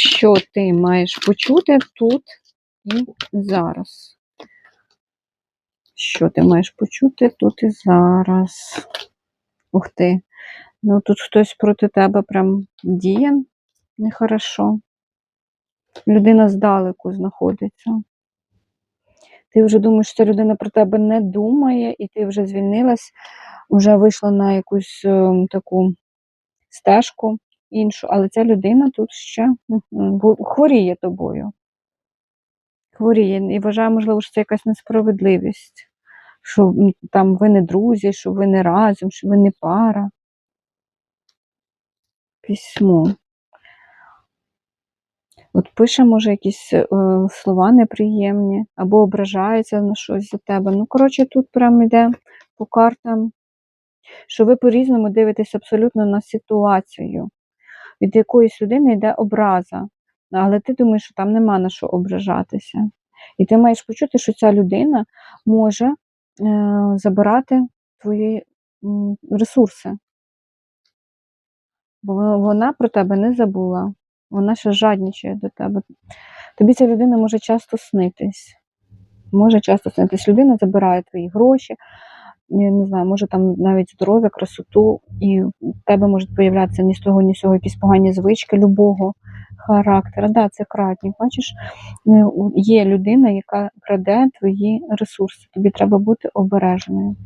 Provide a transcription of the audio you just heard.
що ти маєш почути тут і зараз. Що ти маєш почути тут і зараз? Ух ти. Ну тут хтось проти тебе прям діє нехорошо. Людина здалеку знаходиться. Ти вже думаєш, що ця людина про тебе не думає, і ти вже звільнилась, вже вийшла на якусь е, таку стежку іншу, але ця людина тут ще хворіє тобою. Хворіє. І вважає, можливо, що це якась несправедливість. Що там ви не друзі, що ви не разом, що ви не пара. Письмо. От пише, може, якісь е, слова неприємні, або ображається на щось за тебе. Ну, коротше, тут прямо йде по картам, що ви по-різному дивитесь абсолютно на ситуацію. Від якоїсь людини йде образа, але ти думаєш, що там нема на що ображатися. І ти маєш почути, що ця людина може е, забирати твої ресурси. Бо вона- про тебе не забула. Вона ще жадничає до тебе. Тобі ця людина може часто снитись. Може часто снитись. Людина забирає твої гроші, я не знаю, може там навіть здоров'я, красоту, і в тебе можуть появлятися ні з того, ні з цього якісь погані звички любого характера. Да, це кратні. Бачиш, е, є людина, яка краде твої ресурси. Тобі треба бути обережною.